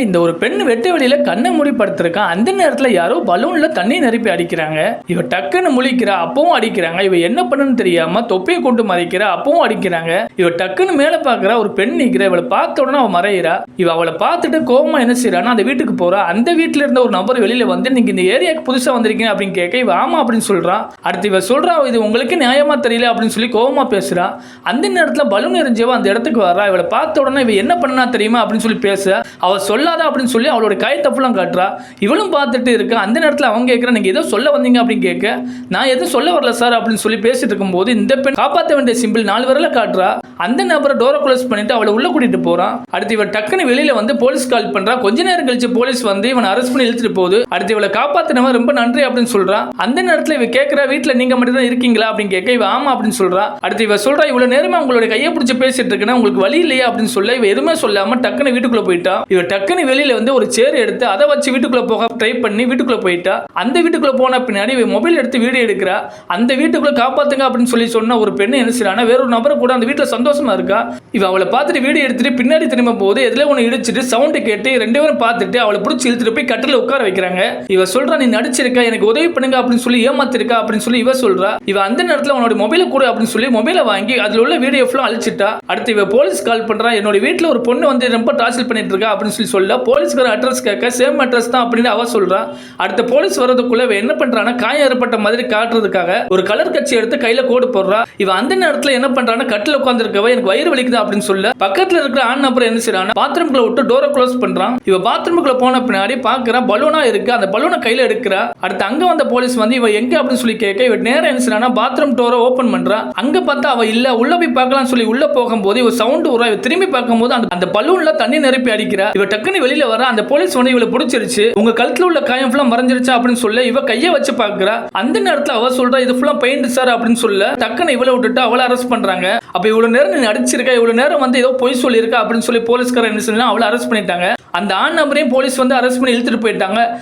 இந்த ஒரு பெண் வெட்டு வெளியில கண்ணை மூடி படுத்திருக்கான் அந்த நேரத்துல யாரோ பலூன்ல தண்ணி நிரப்பி அடிக்கிறாங்க. இவ டக்குன்னு முழிக்கிறா அப்பவும் அடிக்கிறாங்க. இவ என்ன பண்ணுன்னு தெரியாம தொப்பியை கொண்டு மறைக்கிறா அப்பவும் அடிக்கிறாங்க. இவ டக்குன்னு மேல பாக்குறா ஒரு பெண் நிக்கிறா. இவளை பார்த்த உடனே அவ மறையிறா. இவ அவளை பார்த்துட்டு கோவமா என்ன செய்யறான்னா அந்த வீட்டுக்கு போறா. அந்த வீட்டுல இருந்த ஒரு நபர் வெளியில வந்து நீங்க இந்த ஏரியாக்கு புதுசா வந்திருக்கீங்க அப்படின்னு கேட்க இவ ஆமா அப்படின்னு சொல்றான் அடுத்து இவ சொல்றா இது உங்களுக்கு நியாயமா தெரியல அப்படின்னு சொல்லி கோவமா பேசுறா. அந்த நேரத்துல பலூன் எரிஞ்சவ அந்த இடத்துக்கு வரா இவளை பார்த்த உடனே இவ என்ன பண்ணா தெரியுமா அப்படின்னு சொல்லி பேச அவ சொல்ல சொல்லாத அப்படின்னு சொல்லி அவளோட கை தப்புலாம் காட்டுறா. இவளும் பார்த்துட்டு இருக்கா. அந்த நேரத்தில் அவங்க கேட்குறா நீங்கள் எதோ சொல்ல வந்தீங்க அப்படின்னு கேட்க நான் எதுவும் சொல்ல வரல சார் அப்படின்னு சொல்லி பேசிட்டு இருக்கும்போது இந்த பெண் காப்பாற்ற வேண்டிய சிம்பிள் நாலு வரல காட்டுறா. அந்த நபரை டோரை க்ளோஸ் பண்ணிட்டு அவளை உள்ள கூட்டிட்டு போறான் அடுத்து இவன் டக்குன்னு வெளியில வந்து போலீஸ் கால் பண்றா. கொஞ்ச நேரம் கழிச்சு போலீஸ் வந்து இவன் அரெஸ்ட் பண்ணி இழுத்துட்டு போகுது. அடுத்து இவளை காப்பாத்தினவன் ரொம்ப நன்றி அப்படின்னு சொல்றா. அந்த நேரத்தில் இவ கேட்கறா வீட்டில் நீங்க மட்டும் தான் இருக்கீங்களா? அப்படின்னு கேட்க இவ ஆமா அப்படின்னு சொல்றா. அடுத்து இவ சொல்றா இவ்வளவு நேரமா உங்களுடைய கையை பிடிச்சி பேசிட்டு இருக்கேன்னா உங்களுக்கு வழி இல்லையா? அப்படின்னு சொல்ல இவ எதுவுமே சொல்லாம டக்குன்னு வீட்டுக்குள்ள போயிட்டா. இவ டக்குன்னு வெளியில வந்து ஒரு சேர் எடுத்து அதை வச்சு வீட்டுக்குள்ள போக ட்ரை பண்ணி வீட்டுக்குள்ள போயிட்டா அந்த வீட்டுக்குள்ள போன பின்னாடி மொபைல் எடுத்து வீடியோ எடுக்கிறா அந்த வீட்டுக்குள்ள காப்பாத்துங்க அப்படின்னு சொல்லி சொன்ன ஒரு பெண்ணு என்ன செய்யறானா வேற ஒரு நபரை கூட அந்த வீட்டுல சந்தோஷமா இருக்கா? இவ அவளை பார்த்துட்டு வீடியோ எடுத்துட்டு பின்னாடி திரும்ப போது எதுல ஒன்று இடிச்சிட்டு சவுண்டு கேட்டு ரெண்டு பேரும் பார்த்துட்டு அவளை பிடிச்சி இழுத்துட்டு போய் கட்டில உட்கார வைக்கிறாங்க. இவ சொல்றா நீ நடிச்சிருக்க எனக்கு உதவி பண்ணுங்க அப்படின்னு சொல்லி ஏமாத்திருக்கா அப்படின்னு சொல்லி இவ சொல்றா. இவ அந்த நேரத்துல உன்னோட மொபைலை கூட அப்படின்னு சொல்லி மொபைலை வாங்கி அதுல உள்ள வீடியோ ஃபுல்லா அழிச்சிட்டா. அடுத்து இவ போலீஸ் கால் பண்றா என்னோட வீட்டுல ஒரு பொண்ணு வந்து ரொம்ப டார்ச்சல் பண்ணிட்டு இருக்கா அப்படின்னு சொல்லி சொல்ல போலீஸ்கார அட்ரஸ் கேட்க சேம் அட்ரஸ் தான் அப்படின்னு அவ சொல்றா. அடுத்த போலீஸ் வரதுக்குள்ள இவ என்ன பண்றானா காயம் ஏற்பட்ட மாதிரி காட்டுறதுக்காக ஒரு கலர் கட்சி எடுத்து கையில கோடு போடுறா. இவ அந்த நேரத்துல என்ன பண்றானா கட்டில உட்காந்துருக்கவ எனக்கு வயிறு வலிக்குது? அப்படின்னு சொல்ல பக்கத்துல இருக்கிற ஆண் நபர் என்ன செய்யறானா பாத்ரூம்குள்ள விட்டு டோரை க்ளோஸ் பண்றான். இவ பாத்ரூமுக்குள்ள போன பின்னாடி பாக்குறான் பலூனா இருக்கு. அந்த பலூனை கையில எடுக்கிறா. அடுத்து அங்க வந்த போலீஸ் வந்து இவ எங்க? அப்படின்னு சொல்லி கேட்க இவ நேரம் என்ன செய்யறானா பாத்ரூம் டோரை ஓபன் பண்றா. அங்க பார்த்தா அவ இல்ல உள்ள போய் பார்க்கலாம் சொல்லி உள்ள போகும்போது இவ சவுண்ட் உரா இவ திரும்பி பார்க்கும்போது அந்த பலூன்ல தண்ணி நிரப்பி அடிக்கிறா. இவ டக்குன்னு வெளியில வர அந்த போலீஸ் வந்து இவளை பிடிச்சிருச்சு. உங்க கழுத்துல உள்ள காயம் ஃபுல்லா மறைஞ்சிருச்சா அப்படின்னு சொல்ல. இவ கையை வச்சு பாக்குறா அந்த நேரத்துல அவ சொல்றா இது ஃபுல்லா பெயிண்ட் சார் அப்படின்னு சொல்ல. டக்குன்னு இவளை விட்டுட்டு அவளை அரெஸ்ட் பண்றாங்க. அப்ப இவ்வளவு நேரம் நீ அடிச்சிருக்கா இவ்வளவு நேரம் வந்து ஏதோ பொய் சொல்லியிருக்கா அப்படின்னு சொல்லி போலீஸ்கார என்ன சொல்லி அவளை அரெஸ்ட் பண்ணிட்டாங்க. அந்த ஆண் நபரையும் போலீஸ் வந்து அரெஸ்ட் பண்ணி இழுத்துட்டு போயிட்டாங்க.